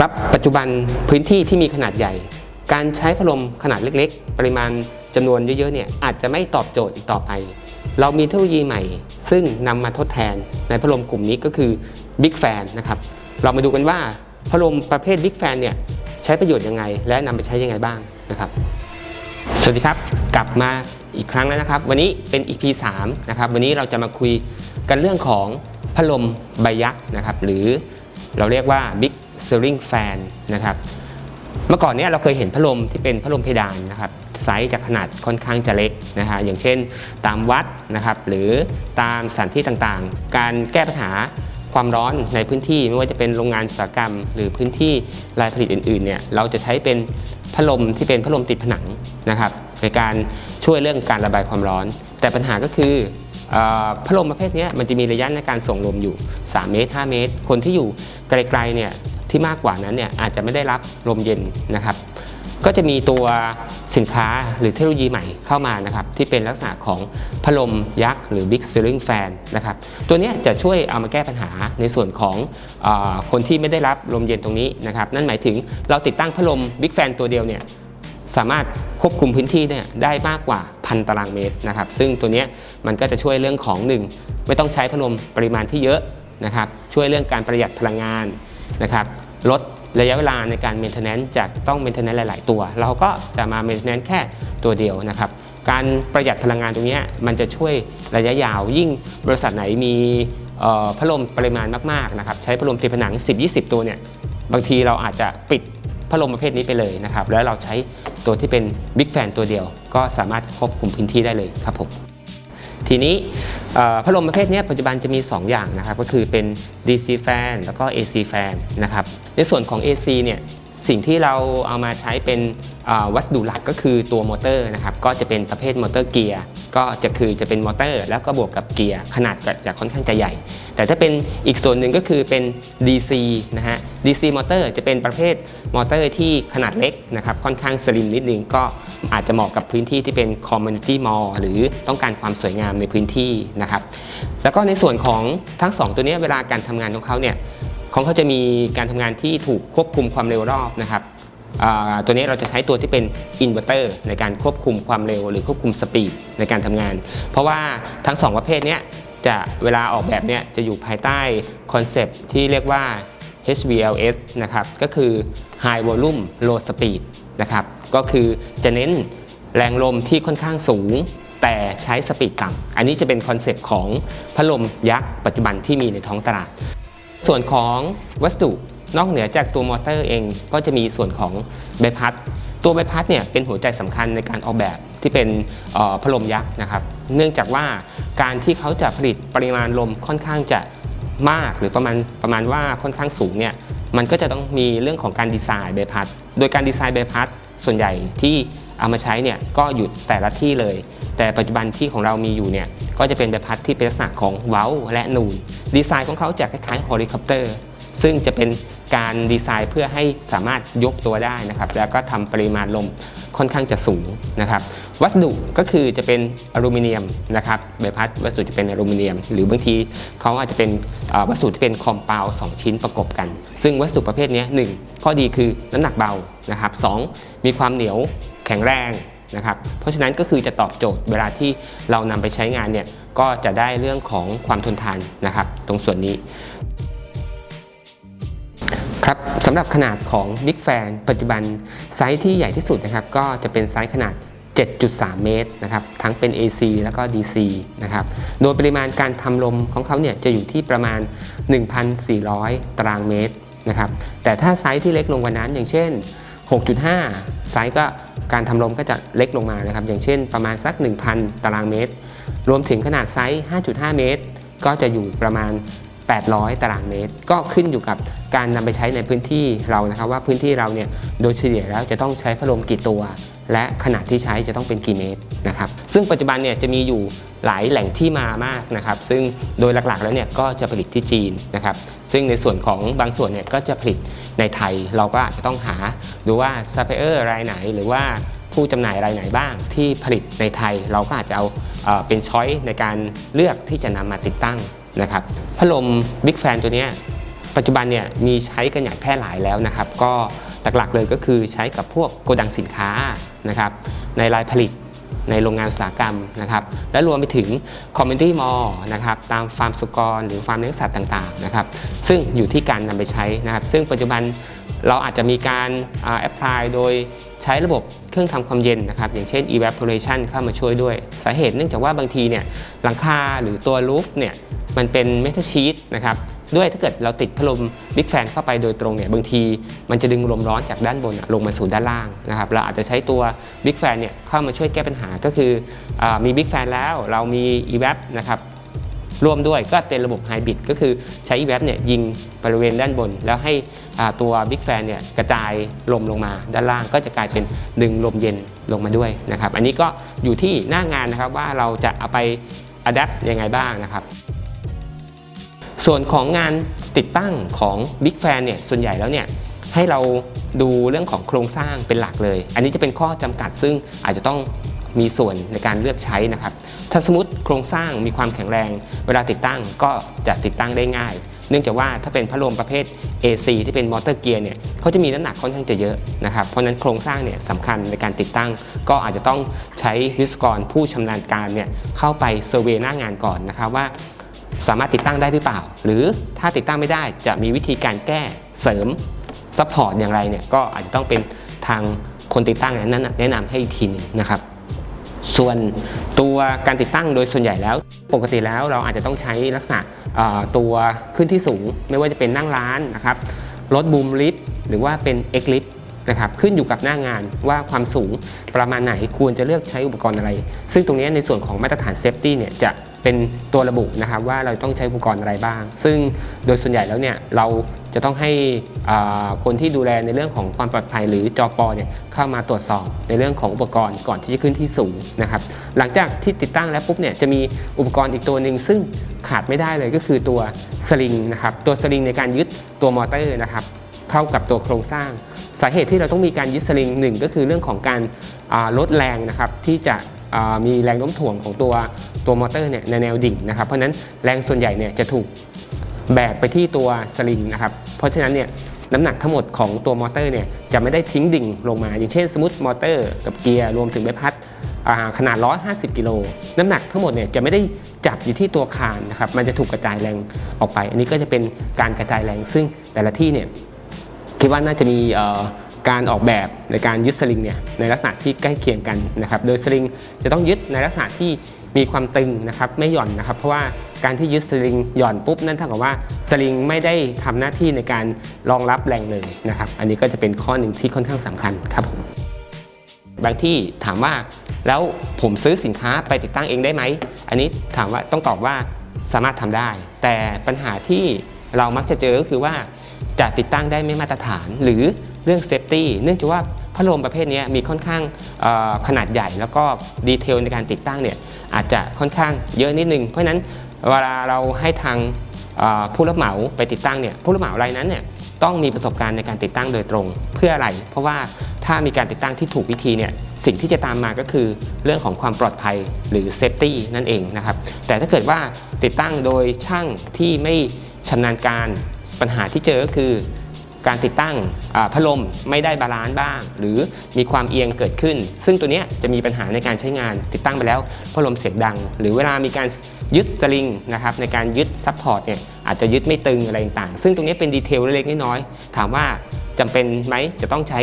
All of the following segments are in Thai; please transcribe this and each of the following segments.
ครับปัจจุบันพื้นที่ที่มีขนาดใหญ่ การใช้พัดลมขนาดเล็กๆ ปริมาณจำนวนเยอะๆเนี่ยอาจจะไม่ตอบโจทย์อีกต่อไป เรามีเทคโนโลยีใหม่ ซึ่งนำมาทดแทนในพัดลมกลุ่มนี้ก็คือ Big Fan นะครับเรามาดูกันว่าพัดลมประเภท Big Fan เนี่ยใช้ประโยชน์ยังไง และนำไปใช้ยังไงบ้างนะครับ สวัสดีครับกลับมาอีกครั้งแล้วนะครับ วันนี้เป็น EP 3นะครับวันนี้เราจะมาคุยกันเรื่องของพัดลมใบยักษ์นะครับหรือเราเรียกว่า Big Ceiling Fan นะครับเมื่อก่อนเนี้ยเราเคยเห็นพัดลมที่เป็นพัดลมเพดานนะครับไซส์จะขนาดค่อนข้างจะเล็กนะฮะอย่างเช่น ตามวัดนะครับหรือตามสถานที่ต่างๆ การแก้ปัญหาความร้อนในพื้นที่ไม่ว่าจะเป็นโรงงานอุตสาหกรรม หรือพื้นที่รายผลิตอื่นๆเนี่ยเราจะใช้เป็นพัดลมที่เป็นพัดลมติดผนังนะครับในการช่วยเรื่องการระบายความร้อน แต่ปัญหาก็คืออพัดลมประเภทนี้มันจะมีระยะในการส่งลมอยู่ 3 เมตร 5 เมตร คนที่อยู่ไกลๆเนี่ย ที่มากกว่านั้นเนี่ยอาจจะไม่ได้รับลมเย็นนะครับ ก็จะมีตัวสินค้าหรือเทคโนโลยีใหม่เข้ามานะครับที่เป็นลักษณะของพัดลมยักษ์หรือ Big Ceiling Fan นะครับตัวนี้จะช่วยเอามาแก้ปัญหาในส่วนของอคนที่ไม่ได้รับลมเย็นตรงนี้นะครับนั่นหมายถึงเราติดตั้งพัดลม Big Fan ตัวเดียวเนี่ยสามารถควบคุมพื้นที่เนี่ยได้มากกว่าพันตารางเมตรนะครับซึ่งตัวนี้มันก็จะช่วยเรื่องของหนึ่งไม่ต้องใช้พัดลมปริมาณที่เยอะนะครับช่วยเรื่องการประหยัดพลังงานนะครับ ลดระยะเวลาในการเมนเทนแนนซ์จากต้องเมนเทนแนนซ์หลาย ๆ ตัว เราก็จะมาเมนเทนแนนซ์แค่ตัวเดียวนะครับ การประหยัดพลังงานตรงนี้มันจะช่วยระยะยาว ยิ่งบริษัทไหนมีพัดลมปริมาณมากๆนะครับใช้พัดลมติดผนัง 10-20 ตัวเนี่ยบางทีเราอาจจะปิดพัดลมประเภทนี้ไปเลยนะครับ แล้วเราใช้ตัวที่เป็น Big Fan ตัวเดียว ก็สามารถควบคุมพื้นที่ได้เลยครับผม ทีนี้พัดลมประเภทนี้ปัจจุบันจะมี 2 อย่างนะครับก็คือเป็น DC fan แล้วก็ AC fan นะครับในส่วนของ AC เนี่ยสิ่งที่เราเอามาใช้เป็นวัสดุหลักก็คือตัวมอเตอร์นะครับก็จะเป็นประเภทมอเตอร์เกียร์ ก็จะคือจะเป็นมอเตอร์ แล้วก็บวกกับเกียร์ขนาดจะค่อนข้างจะใหญ่ แต่ถ้าเป็นอีกส่วนหนึ่งก็คือเป็น DC นะฮะ DC มอเตอร์จะเป็นประเภทมอเตอร์ที่ขนาดเล็กนะครับค่อนข้างสลิมนิดนึงก็อาจจะเหมาะกับพื้นที่ที่เป็น community mall หรือต้องการความสวยงามในพื้นที่นะครับแล้วก็ในส่วนของทั้ง 2 ตัวนี้เวลาการทำงานของเขาเนี่ยของเขาจะมีการทำงานที่ถูกควบคุมความเร็วรอบนะครับ ตัวนี้เราจะใช้ตัวที่เป็นอินเวอร์เตอร์ในการควบคุมความเร็วหรือควบคุมสปีดในการทำงาน เพราะว่าทั้งสองประเภทนี้จะเวลาออกแบบเนี้ยจะอยู่ภายใต้คอนเซปต์ที่เรียกว่า HVLS นะครับก็คือ High Volume Low Speed นะครับก็คือจะเน้นแรงลมที่ค่อนข้างสูง แต่ใช้สปีดต่ำอันนี้จะเป็นคอนเซปต์ของพัดลมยักษ์ปัจจุบันที่มีในท้องตลาด ส่วนของวัสดุ นอกเหนือจากตัวมอเตอร์เองก็จะมีส่วนของใบพัด ตัวใบพัดเนี่ยเป็นหัวใจสำคัญในการออกแบบที่เป็นพัดลมยักษ์นะครับ เนื่องจากว่าการที่เขาจะผลิตปริมาณลมค่อนข้างจะมากหรือประมาณประมาณว่าค่อนข้างสูงเนี่ยมันก็จะต้องมีเรื่องของการดีไซน์ใบพัด โดยการดีไซน์ใบพัดส่วนใหญ่ที่เอามาใช้เนี่ยก็อยู่แต่ละที่เลย แต่ปัจจุบันที่ของเรามีอยู่เนี่ยก็จะเป็นใบพัดที่เป็นลักษณะของเว้าและนูน ดีไซน์ของเขาจะคล้ายๆเฮลิคอปเตอร์ ซึ่งจะเป็น การดีไซน์เพื่อให้สามารถยกตัวได้นะครับ แล้วก็ทำปริมาณลมค่อนข้างจะสูงนะครับ วัสดุก็คือจะเป็นอลูมิเนียมนะครับใบพัดวัสดุจะเป็นอลูมิเนียม หรือบางทีเขาอาจจะเป็นวัสดุที่เป็นคอมเปลสองชิ้นประกบกัน ซึ่งวัสดุประเภทนี้หนึ่งข้อดีคือน้ำหนักเบานะครับสองมีความเหนียวแข็งแรงนะครับ เพราะฉะนั้นก็คือจะตอบโจทย์เวลาที่เรานำไปใช้งานเนี่ยก็จะได้เรื่องของความทนทานนะครับ ตรงส่วนนี้ ครับสำหรับขนาดของ Big Fan ปัจจุบันไซส์ที่ใหญ่ที่สุดนะครับก็จะเป็นไซส์ขนาด 7.3 เมตรนะครับทั้งเป็น AC แล้วก็ DC นะครับโดยปริมาณการทำลมของเขาเนี่ยจะอยู่ที่ประมาณ 1,400 ตารางเมตรนะครับแต่ถ้าไซส์ที่เล็กลงกว่านั้นอย่างเช่น 6.5 ไซส์ก็การทำลมก็จะเล็กลงมานะครับอย่างเช่นประมาณสัก 1,000 ตารางเมตร รวมถึงขนาดไซส์ 5.5 เมตร ก็จะอยู่ประมาณ 800 ตารางเมตร ก็ขึ้นอยู่กับการนำไปใช้ในพื้นที่เรานะครับว่าพื้นที่เราเนี่ยโดยเฉลี่ยแล้วจะต้องใช้พัดลมกี่ตัว และขนาดที่ใช้จะต้องเป็นกี่เมตรนะครับซึ่งปัจจุบันเนี่ยจะมีอยู่หลายแหล่งที่มามากนะครับ ซึ่งโดยหลักๆแล้วเนี่ยก็จะผลิตที่จีนนะครับซึ่งในส่วนของบางส่วนเนี่ยก็จะผลิตในไทยเราก็อาจจะต้องหาดูว่าซัพพลายเออร์รายไหน หรือว่าผู้จำหน่ายรายไหนบ้างที่ผลิตในไทย เราก็อาจจะเอาเอ่อเป็นช้อยในการเลือกที่จะนำมาติดตั้ง นะครับพัดลม Big Fan ตัวนี้ปัจจุบันเนี่ยมีใช้กันอย่างแพร่หลายแล้วนะครับ ก็หลักๆเลยก็คือใช้กับพวกโกดังสินค้านะครับในรายผลิตในโรงงานอุตสาหกรรมนะครับ และรวมไปถึงคอมมูนิตี้มอลนะครับ ตามฟาร์มสุกร หรือฟาร์มเลี้ยงสัตว์ต่างๆนะครับ ซึ่งอยู่ที่การนำไปใช้นะครับ ซึ่งปัจจุบันเราอาจจะมีการแอพพลายโดย ใช้ระบบเครื่องทำความเย็นนะครับอย่างเช่น evaporation เข้ามาช่วยด้วย สาเหตุเนื่องจากว่าบางทีเนี่ยหลังคาหรือตัวรูฟเนี่ยมันเป็นเมทัลชีตนะครับด้วยถ้าเกิดเราติดพัดลมบิ๊กแฟนเข้าไปโดยตรงเนี่ยบางทีมันจะดึงลมร้อนจากด้านบนลงมาสู่ด้านล่างนะครับเราอาจจะใช้ตัวบิ๊กแฟนเนี่ยเข้ามาช่วยแก้ปัญหาก็คืออมีบิ๊กแฟนแล้วเรามี e v a p นะครับ ร่วมด้วยก็เป็นระบบไฮบริดก็คือใช้ e v a p เนี่ยยิงบริเวณด้านบน แล้วให้ตัวบิ๊กแฟนเนี่ยกระจายลมลงมาด้านล่างก็จะกลายเป็นดึงลมเย็นลงมาด้วยนะครับ อันนี้ก็อยู่ที่หน้างานนะครับว่าเราจะเอาไปอัดแอปยังไงบ้างนะครับ ส่วนของงานติดตั้งของ Big Fan เนี่ยส่วนใหญ่แล้วเนี่ยให้เราดูเรื่องของโครงสร้างเป็นหลักเลย อันนี้จะเป็นข้อจำกัดซึ่งอาจจะต้อง มีส่วนในการเลือกใช้นะครับ ถ้าสมมติโครงสร้างมีความแข็งแรง เวลาติดตั้งก็จะติดตั้งได้ง่าย เนื่องจากว่าถ้าเป็นพัดลมประเภท AC ที่เป็นมอเตอร์เกียร์เนี่ยเขาจะมีน้ำหนักค่อนข้างจะเยอะนะครับ เพราะนั้นโครงสร้างเนี่ยสำคัญในการติดตั้ง ก็อาจจะต้องใช้วิศวกรผู้ชำนาญการเนี่ยเข้าไปเซอร์เวยหน้างานก่อนนะครับว่าสามารถติดตั้งได้หรือเปล่า หรือถ้าติดตั้งไม่ได้จะมีวิธีการแก้เสริมซัพพอร์ตอย่างไรเนี่ยก็อาจจะต้องเป็นทางคนติดตั้งนั้นแนะนำให้อีกทีนึงนะครับ ส่วนตัวการติดตั้งโดยส่วนใหญ่แล้ว ปกติแล้วเราอาจจะต้องใช้ลักษณะตัวขึ้นที่สูง ไม่ว่าจะเป็นนั่งร้านนะครับรถบูมลิฟต์หรือว่าเป็นเอ็กลิฟต นะครับขึ้นอยู่กับหน้างานว่าความสูงประมาณไหนควรจะเลือกใช้อุปกรณ์อะไร ซึ่งตรงนี้ในส่วนของมาตรฐานเซฟตี้เนี่ยจะเป็นตัวระบุนะครับว่าเราต้องใช้อุปกรณ์อะไรบ้าง ซึ่งโดยส่วนใหญ่แล้วเนี่ยเราจะต้องให้คนที่ดูแลในเรื่องของความปลอดภัยหรือจอปอเนี่ยเข้ามาตรวจสอบในเรื่องของอุปกรณ์ก่อนที่จะขึ้นที่สูงนะครับหลังจากที่ติดตั้งแล้วปุ๊บเนี่ยจะมีอุปกรณ์อีกตัวหนึ่งซึ่งขาดไม่ได้เลยก็คือตัวสลิงนะครับตัวสลิงในการยึดตัวมอเตอร์นะครับเข้ากับตัวโครงสร้าง สาเหตุที่เราต้องมีการยึดสลิงหนึ่งก็คือเรื่องของการาลดแรงนะครับที่จะมีแรงโน้มถ่วงของตัวตัวมอเตอร์เนี่ยในแนวดิ่งนะครับ เพราะฉะนั้นแรงส่วนใหญ่เนี่ยจะถูกแบกไปที่ตัวสลิงนะครับ เพราะฉะนั้นเนี่ยน้ำหนักทั้งหมดของตัวมอเตอร์เนี่ยจะไม่ได้ทิ้งดิ่งลงมา อย่างเช่นสมมติมอเตอร์กับเกียร์รวมถึงใบพัดอ่าขนาด 150 กิโล น้ำหนักทั้งหมดเนี่ยจะไม่ได้จับอยู่ที่ตัวคานนะครับ มันจะถูกกระจายแรงออกไป อันนี้ก็จะเป็นการกระจายแรงซึ่งแต่ละที่เนี่ย คิดว่าน่าจะมีการออกแบบในการยึดสลิงเนี่ยในลักษณะที่ใกล้เคียงกันนะครับ โดยสลิงจะต้องยึดในลักษณะที่มีความตึงนะครับไม่หย่อนนะครับ เพราะว่าการที่ยึดสลิงหย่อนปุ๊บนั่นเท่ากับว่าสลิงไม่ได้ทำหน้าที่ในการรองรับแรงเลยนะครับ อันนี้ก็จะเป็นข้อหนึ่งที่ค่อนข้างสำคัญครับผมบางที่ถามว่าแล้วผมซื้อสินค้าไปติดตั้งเองได้ไหม อันนี้ถามว่าต้องตอบว่าสามารถทำได้ แต่ปัญหาที่เรามักจะเจอก็คือว่า จะติดตั้งได้ไม่มาตรฐาน หรือเรื่องเซฟตี้เนื่องจากว่าพัดลมประเภทนี้มีค่อนข้างขนาดใหญ่ แล้วก็ดีเทลในการติดตั้งเนี่ยอาจจะค่อนข้างเยอะนิดนึง เพราะฉะนั้นเวลาเราให้ทางผู้รับเหมาไปติดตั้งเนี่ยผู้รับเหมารายนั้นเนี่ยต้องมีประสบการณ์ในการติดตั้งโดยตรง เพื่ออะไร เพราะว่าถ้ามีการติดตั้งที่ถูกวิธีเนี่ยสิ่งที่จะตามมาก็คือเรื่องของความปลอดภัยหรือเซฟตี้นั่นเองนะครับแต่ถ้าเกิดว่าติดตั้งโดยช่างที่ไม่ชำนาญการ ปัญหาที่เจอก็คือการติดตั้งพัดลมไม่ได้บาลานซ์บ้าง หรือมีความเอียงเกิดขึ้น ซึ่งตัวนี้จะมีปัญหาในการใช้งานติดตั้งไปแล้วพัดลมเสียงดัง หรือเวลามีการยึดสลิงนะครับในการยึดซับพอร์ตเนี่ยอาจจะยึดไม่ตึงอะไรต่างๆซึ่งตรงนี้เป็นดีเทลเล็กๆน้อยๆถามว่าจำเป็นไหมจะต้องใช้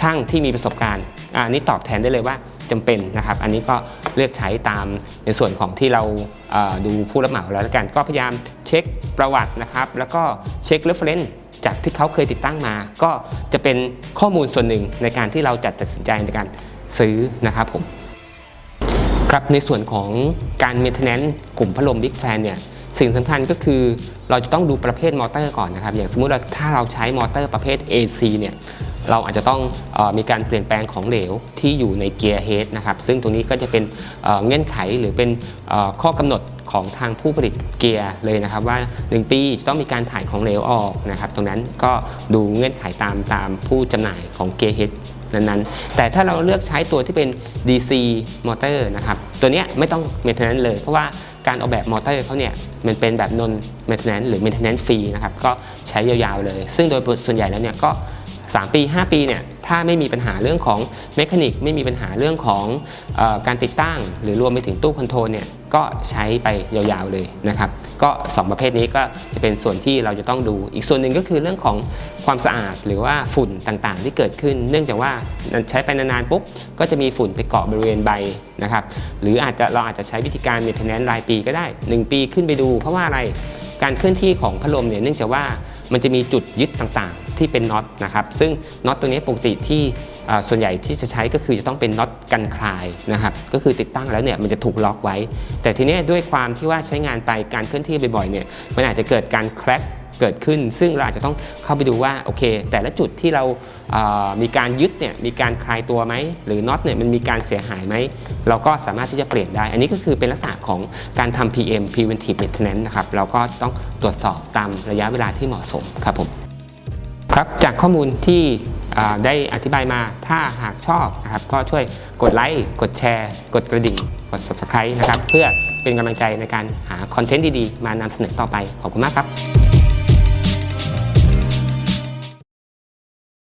ช่างที่มีประสบการณ์อันนี้ตอบแทนได้เลยว่าจำเป็นนะครับ อันนี้ก็ เลือกใช้ตามในส่วนของที่เราเดูผู้รับเหมาแล้วกัน ก็พยายามเช็คประวัตินะครับ แล้วก็เช็ค reference จากที่เขาเคยติดตั้งมา ก็จะเป็นข้อมูลส่วนหนึ่งในการที่เราจัดตัดสินใจในการซื้อนะครับผมครับในส่วนของการ maintenance กลุ่มพัดลม Big Fan เนี่ยสิ่งสำคัญก็คือเราจะต้องดูประเภทมอเตอร์ก่อนนะครับ อย่างสมมุติว่าถ้าเราใช้มอเตอร์ประเภท AC เนี่ย เราอาจจะต้องอมีการเปลี่ยนแปลงของเหลวที่อยู่ในเกียร์เฮดนะครับซึ่งตรงนี้ก็จะเป็นเงื่อนไขหรือเป็นข้อกำหนดของทางผู้ผลิตเกียร์เลยนะครับ ว่า 1 ปีจะต้องมีการถ่ายของเหลวออกนะครับตรงนั้นก็ดูเงื่อนไขตามตามผู้จำหน่ายของเกียร์เฮดนั้นๆ แต่ถ้าเราเลือกใช้ตัวที่เป็น DC มอเตอร์นะครับตัวนี้ไม่ต้อง maintenance เลย เพราะว่าการออกแบบมอเตอร์เขาเนี่ยมันเป็นแบบ non maintenance หรือ maintenance free นะครับก็ใช้ยาวๆเลย ซึ่งโดยส่วนใหญ่แล้วเนี่ยก็ 3 ปี 5 ปีเนี่ยถ้าไม่มีปัญหาเรื่องของเมคานิกไม่มีปัญหาเรื่องของอการติดตั้ง หรือรวมไปถึงตู้คอนโทรลเนี่ยก็ใช้ไปยาวๆเลยนะครับก็ 2 ประเภทนี้ก็จะเป็นส่วนที่เราจะต้องดู อีกส่วนหนึ่งก็คือเรื่องของความสะอาดหรือว่าฝุ่นต่างๆ ที่เกิดขึ้น เนื่องจากว่าใช้ไปนานๆปุ๊บก็จะมีฝุ่นไปเกาะบริเวณใบนะครับหรืออาจจะเราอาจจะใช้วิธีการ maintenance รายปีก็ได้ 1 ปีขึ้นไปดู เพราะว่าอะไรการเคลื่อนที่ของพัดลมเนี่ยเนื่องจากว่า มันจะมีจุดยึดต่างๆ ที่เป็นน็อตนะครับ ซึ่งน็อตตัวนี้ปกติที่ส่วนใหญ่ที่จะใช้ก็คือจะต้องเป็นน็อตกันคลายนะครับ ก็คือติดตั้งแล้วเนี่ยมันจะถูกล็อกไว้ แต่ทีนี้ด้วยความที่ว่าใช้งานไปการเคลื่อนที่บ่อยๆเนี่ยมันอาจจะเกิดการแครก เกิดขึ้น ซึ่งเราอาจจะต้องเข้าไปดูว่าโอเค แต่ละจุดที่เรามีการยึดเนี่ยมีการคลายตัวไหมหรือน็อตเนี่ยมันมีการเสียหายไหมเราก็สามารถที่จะเปลี่ยนได้ อันนี้ก็คือเป็นลักษณะของการทำ PM preventive maintenance นะครับเราก็ต้องตรวจสอบตามระยะเวลาที่เหมาะสมครับผมครับจากข้อมูลที่ได้อธิบายมาถ้าหากชอบนะครับก็ช่วยกดไลค์กดแชร์ กดกระดิ่ง กด subscribe นะครับ เพื่อเป็นกำลังใจในการหาคอนเทนต์ดีๆ มานำเสนอต่อไป ขอบคุณมากครับ